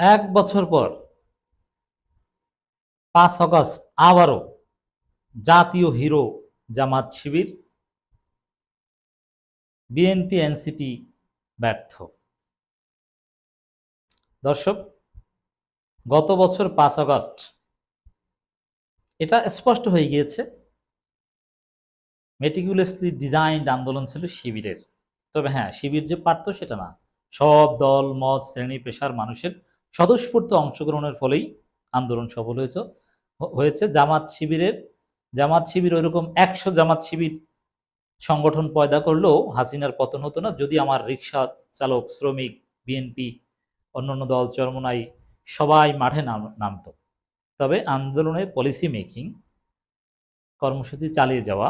এক বছর পর পাঁচ আগস্ট আবারও জাতীয় hero Jamaat Shibir, BNP, NCP ব্যর্থ। দর্শক, গত বছর পাঁচ আগস্ট এটা স্পষ্ট হয়ে গিয়েছে। মেটিকুলাসলি ডিজাইনড আন্দোলন ছিল শিবিরের। তবে হ্যাঁ শিবির যে পারত সেটা না। সব দল, মত, শ্রেণি, পেশার মানুষের স্বতঃস্ফূর্ত অংশগ্রহণের ফলেই আন্দোলন সফল হয়েছে। হয়েছে জামাত শিবিরের, জামাত শিবির ওইরকম একশো জামাত শিবির সংগঠন পয়দা করলেও হাসিনার পতন হতো না। যদি আমার রিক্সা চালক, শ্রমিক, বিএনপি, অন্যান্য দল, চরমনাই সবাই মাঠে নাম, নামতো। তবে আন্দোলনে পলিসি মেকিং কর্মসূচি চালিয়ে যাওয়া,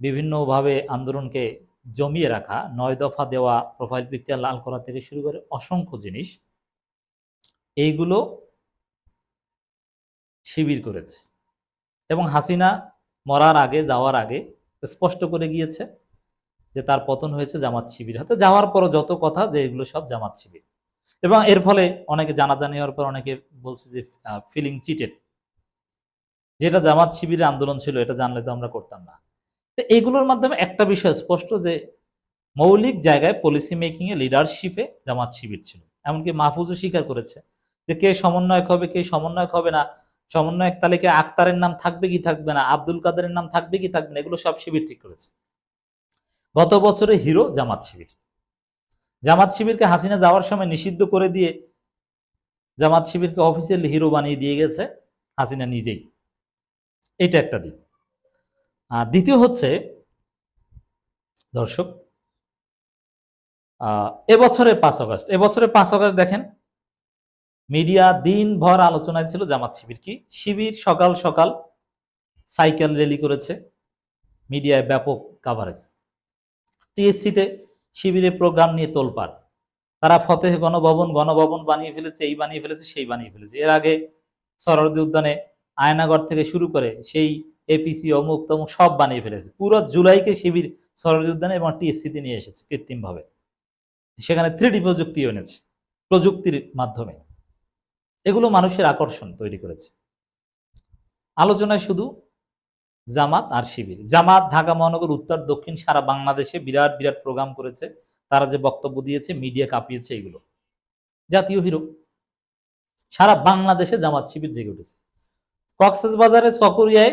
বিভিন্নভাবে আন্দোলনকে জমিয়ে রাখা, নয় দফা দেওয়া প্রোফাইল পিকচার লাল করা থেকে শুরু করে অসংখ্য জিনিস এইগুলো শিবির করেছে। এবং হাসিনা মরার আগে, যাওয়ার আগে স্পষ্ট করে গিয়েছে যে তার পতন হয়েছে জামাত শিবির হাতে। যাওয়ার পরও যত কথা যে এগুলো সব জামাত শিবির। এবং এর ফলে অনেকে জানাজানি হওয়ার পর অনেকে বলছে যে ফিলিং চিটেড যেটা জামাত শিবিরের আন্দোলন ছিল, এটা জানলে তো আমরা করতাম না। তো এইগুলোর মাধ্যমে একটা বিষয় স্পষ্ট যে, মৌলিক জায়গায় পলিসি মেকিং এ লিডারশিপে জামাত শিবির ছিল। এমনকি মাহফুজও স্বীকার করেছে যে কে সমন্বয়ক হবে, কে সমন্বয়ক হবে না, সমন্বয়ক তালিকায় আক্তারের নাম থাকবে কি থাকবে না, আব্দুল কাদেরের নাম থাকবে কি থাকবে না, এগুলো সব শিবির ঠিক করেছে। গত বছরে হিরো জামাত শিবির। জামাত শিবিরকে হাসিনা যাওয়ার সময় নিষিদ্ধ করে দিয়ে জামাত শিবিরকে অফিসিয়ালি হিরো বানিয়ে দিয়ে গেছে হাসিনা নিজেই। এটা একটা দিক। আর দ্বিতীয় হচ্ছে, দর্শক এবছরের পাঁচ আগস্ট, এবছরের পাঁচ আগস্ট দেখেন মিডিয়া দিনভর আলোচনায় ছিল, জামাত শিবির কি? শিবির সকাল সকাল সাইকেল র্যালি করেছে, মিডিয়ায় ব্যাপক কাভারেজ টিএসসিতে শিবিরের প্রোগ্রাম নিয়ে তোলপাড়। তারা ফতেহ গণভবন গণভবন বানিয়ে ফেলেছে, এই বানিয়ে ফেলেছে, সেই বানিয়ে ফেলেছে। এর আগে সরদি উদ্যানে আয়নাগর থেকে শুরু করে সেই এপিসি অমুক তমুক সব বানিয়ে ফেলেছে। পুরো জুলাইকে শিবির সরদি উদ্যানে এবং টিএসসিতে নিয়ে এসেছে কৃত্রিমভাবে। সেখানে থ্রিডি প্রযুক্তি এনেছে, প্রযুক্তির মাধ্যমে। এগুলো মানুষের আকর্ষণ তৈরি করেছে। আলোচনায় শুধু জামাত আর শিবির। জামাত ঢাকা মহানগর, উত্তর, দক্ষিণ সারা বাংলাদেশে বিরাট বিরাট প্রোগ্রাম করেছে। তারা যে বক্তব্য দিয়েছে, মিডিয়া কাঁপিয়েছে এগুলো। জাতীয় হিরো। সারা বাংলাদেশে জামাত শিবির জেগে উঠেছে। কক্সেস বাজারের চকরিয়ায়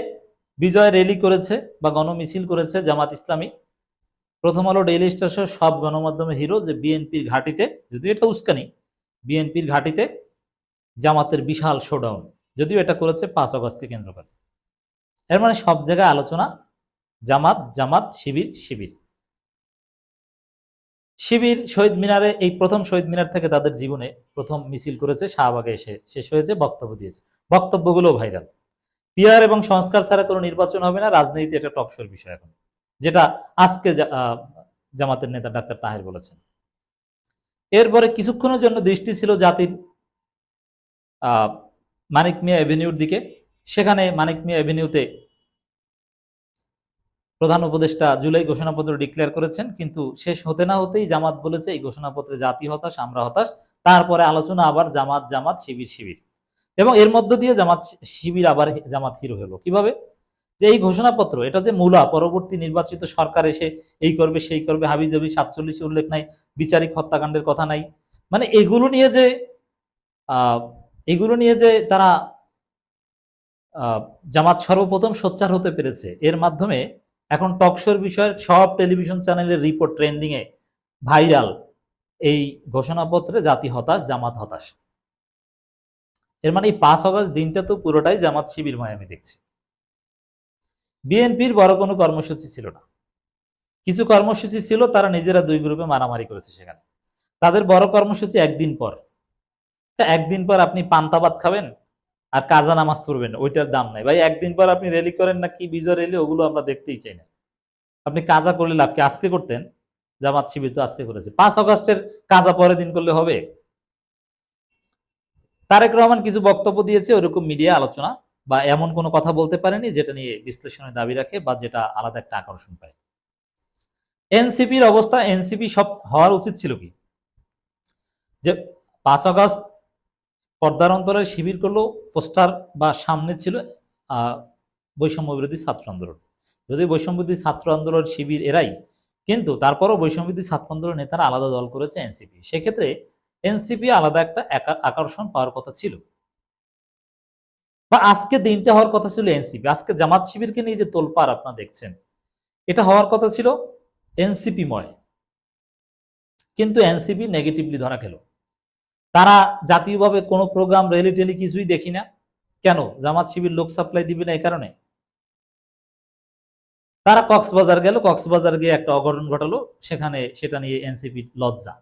বিজয় র্যালি করেছে বা গণমিছিল করেছে জামাত ইসলামী। প্রথম আলো ডেইলি স্টার সব গণমাধ্যমে হিরো যে বিএনপির ঘাটিতে, যদিও এটা উস্কানি, বিএনপির ঘাটিতে জামাতের বিশাল শোডাউন যদিও এটা করেছে পাঁচ অগস্টকে কেন্দ্র করে। এর মানে সব জায়গায় আলোচনা, জামাত জামাত, শিবির শিবির। শিবির, শহীদ মিনারে, এই প্রথম শহীদ মিনার থেকে তাদের জীবনে প্রথম মিছিল করেছে শাহবাগে এসে। শেষ হয়েছে, বক্তব্য দিয়েছে। বক্তব্যগুলো ভাইরাল। পিয়ার এবং সংস্কার ছাড়া কোনো নির্বাচন হবে না। রাজনীতি এটা টকশোর বিষয় এখন। যেটা আজকে জামাতের নেতা ডাক্তার তাহের বলেছেন। এরপরে কিছুক্ষণের জন্য দৃষ্টি ছিল জাতির মানিক মিয়া এভিনিউর দিকে। সেখানে মানিক মিয়া এভিনিউতে প্রধান উপদেষ্টা জুলাই ঘোষণাপত্র ডিক্লেয়ার করেছেন, কিন্তু শেষ হতে না হতেই জামাত বলেছে, এই ঘোষণাপত্রে জাতি হতাশ, আমরা হতাশ। তারপরে আলোচনা আবার জামাত জামাত, শিবির শিবির। এবং এর মধ্য দিয়ে জামাত, শিবির আবার জামাত হিরো হলো। কীভাবে? যে এই ঘোষণাপত্র, এটা যে মূলা, পরবর্তী নির্বাচিত সরকার এসে এই করবে, সেই করবে হাবি জাবি সাতচল্লিশে উল্লেখ নাই, বিচারিক হত্যাকাণ্ডের কথা নাই। মানে এগুলো নিয়ে যে এগুলো নিয়ে যে তারা জামাত সর্বপ্রথম সোচ্চার হতে পেরেছে, এর মাধ্যমে এখন টকশোর বিষয়ের সব টেলিভিশন চ্যানেলের রিপোর্ট ট্রেন্ডিং এ ভাইরাল এই ঘোষণাপত্রে জাতি হতাশ, জামাত হতাশ। এর মানে এই পাঁচ অগস্ট দিনটা তো পুরোটাই জামাত শিবিরময় আমি দেখছি। বিএনপির বড় কোনো কর্মসূচি ছিল না। কিছু কর্মসূচি ছিল, তারা নিজেরা দুই গ্রুপে মারামারি করেছে সেখানে। তাদের বড় কর্মসূচি একদিন পর। একদিন পর আপনি পান্তাবাদ খাবেন আর কাজা নামাজ পড়বেন, ওইটার দাম নাই। ভাই, একদিন পর আপনি র্যালি করেন না, কি বিজয় রেলি ওগুলো আমরা দেখতেই চাই না। আপনি কাজা করলে লাভ কি? আজকে করতেন, জামাত শিবির তো আজকে করেছে। পাঁচ অগস্টের কাজা পরের দিন করলে হবে। তারেক রহমান কিছু বক্তব্য দিয়েছে, ওরকম মিডিয়া আলোচনা বা এমন কোনো কথা বলতে পারেনি, যেটা নিয়ে বিশ্লেষণের দাবি রাখে বা যেটা আলাদা একটা আকর্ষণ পায়। এনসিপির অবস্থা, এনসিপি সব হওয়ার উচিত ছিল কি? যে পাঁচ আগস্ট পর্দার অন্তরে শিবির করল, পোস্টার বা সামনে ছিল বৈষম্য বিরোধী ছাত্র আন্দোলন। যদি বৈষম্য বিরোধী ছাত্র আন্দোলন শিবির এরাই, কিন্তু তারপরও বৈষম্য বিরোধী ছাত্র আন্দোলন নেতারা আলাদা দল করেছে এনসিপি। সেক্ষেত্রে এনসিপি আলাদা একটা একা- আকর্ষণ পাওয়ার কথা ছিল। বা আজকে দিনটা হওয়ার কথা ছিল এনসিপি। আজকে জামাত শিবিরকে নিয়ে যে তোলপাড় আপনারা দেখছেন, এটা হওয়ার কথা ছিল এনসিপি ময়। কিন্তু এনসিপি নেগেটিভলি ধরা খেল। তারা জাতীয়ভাবে কোনো প্রোগ্রাম র্যালি টেলি কিছুই দেখি না। কেন? জামাত শিবির লোক সাপ্লাই দিবে না এই কারণে? তারা কক্সবাজার গেল, কক্সবাজার গিয়ে একটা অঘটন ঘটালো, সেখানে সেটা নিয়ে এনসিপি লজ্জা।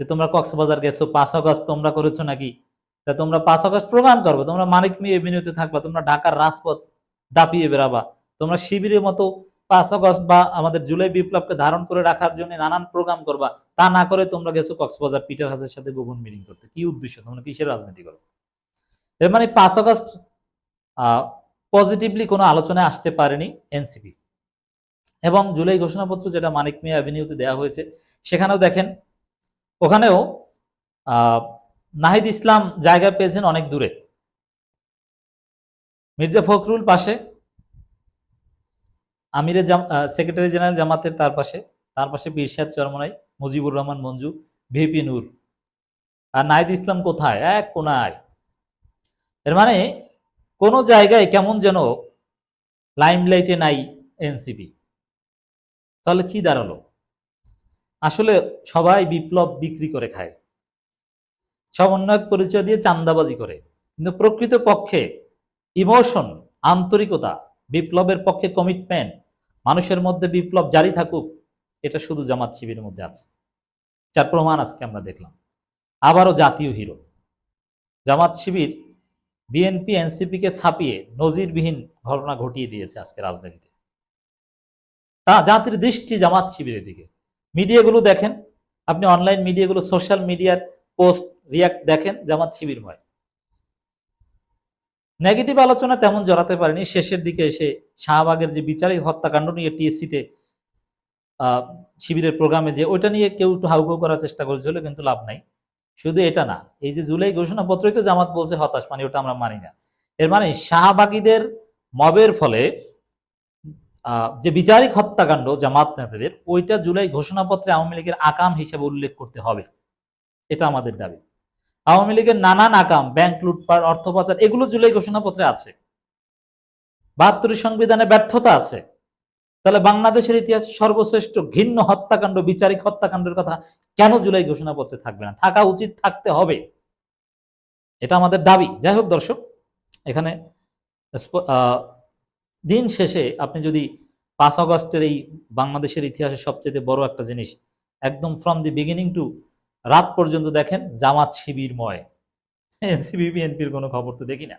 যে তোমরা কক্সবাজার গেছো, পাঁচ আগস্ট তোমরা করেছ নাকি? তা তোমরা পাঁচ আগস্ট প্রোগ্রাম করবে, তোমরা মানিক মি এভিনিউতে থাকবা, তোমরা ঢাকার রাজপথ দাপিয়ে বেরাবা তোমরা শিবিরের মতো পাঁচ অগস্ট বা আমাদের জুলাই বিপ্লবকে ধারণ করে রাখার জন্য নানান প্রোগ্রাম করবা। তা না করে তোমরা গেছো কক্সবাজার পিটার হাসের সাথে গোপন মিটিং করতে। কি উদ্দেশ্য? তোমরা কিসের রাজনীতি করো? এর মানে পাঁচ আগস্ট পজিটিভলি কোনো আলোচনায় আসতে পারেনি এনসিপি। এবং জুলাই ঘোষণাপত্র যেটা মানিক মিয়া অ্যাভিনিউতে দেওয়া হয়েছে, সেখানেও দেখেন, ওখানেও নাহিদ ইসলাম জায়গা পেয়েছেন অনেক দূরে। মির্জা ফখরুল পাশে আমিরের জাম সেক্রেটারি জেনারেল জামাতের তার পাশে তার পাশে বীর চরমনাই, মুজিবুর রহমান মঞ্জু, ভিপি নূর। আর নাহিদ ইসলাম কোথায়? এক কোনায় এর মানে কোনো জায়গায় কেমন যেন লাইমলাইটে নাই এনসিপি। তাহলে কি দাঁড়াল? আসলে সবাই বিপ্লব বিক্রি করে খায়। সমন্বয়ক পরিচয় দিয়ে চান্দাবাজি করে। কিন্তু প্রকৃত পক্ষে ইমোশন, আন্তরিকতা, বিপ্লবের পক্ষে কমিটমেন্ট মানুষের মধ্যে বিপ্লব জারি থাকুক, এটা শুধু জামাত শিবিরের মধ্যে আছে। যার প্রমাণ আজকে আমরা দেখলাম। আবারও জাতীয় hero. Jamaat Shibir BNP, NCP কে ছাপিয়ে নজিরবিহীন ঘটনা ঘটিয়ে দিয়েছে আজকে রাজনীতিতে তা জাতির দৃষ্টি জামাত শিবিরের দিকে। মিডিয়াগুলো দেখেন, আপনি অনলাইন মিডিয়াগুলো, সোশ্যাল মিডিয়ার পোস্ট, রিয়াক্ট দেখেন জামাত শিবিরময়। নেগেটিভ আলোচনা তেমন জড়াতে পারেনি। শেষের দিকে এসে শাহবাগের যে বিচারিক হত্যাকাণ্ড নিয়ে টিএসসিতে শিবিরের প্রোগ্রামে যে, ওইটা নিয়ে কেউ একটু হাউকাউ করার চেষ্টা করেছিল, কিন্তু লাভ নাই। শুধু এটা না, এই যে জুলাই ঘোষণাপত্রই তো জামাত বলছে হতাশ মানে ওটা আমরা মানি না। এর মানে শাহবাগীদের মবের ফলে যে বিচারিক হত্যাকাণ্ড জামাত নেতাদের, ওইটা জুলাই ঘোষণাপত্রে আওয়ামী লীগের আকাম হিসেবে উল্লেখ করতে হবে। এটা আমাদের দাবি। আওয়ামী লীগের নানান আকাম ব্যাংক লুটপাট অর্থ পাচার এগুলো জুলাই ঘোষণাপত্রে আছে। বাহাত্তরের সংবিধানে ব্যর্থতা আছে। তাহলে বাংলাদেশের ইতিহাস সর্বশ্রেষ্ঠ ঘিন্ন হত্যাকাণ্ড, বিচারিক হত্যাকাণ্ডের কথা কেন জুলাই ঘোষণাপত্রে থাকবে না? থাকা উচিত থাকতে হবে। এটা আমাদের দাবি। যাই হোক দর্শক, এখানে দিন শেষে আপনি যদি পাঁচ আগস্টের এই বাংলাদেশের ইতিহাসে সবচেয়ে বড় একটা জিনিস, একদম ফ্রম দি বিগিনিং টু রাত পর্যন্ত দেখেন জামাত শিবিরময়। এনসিপি বিএনপির কোনো খবর তো দেখি না।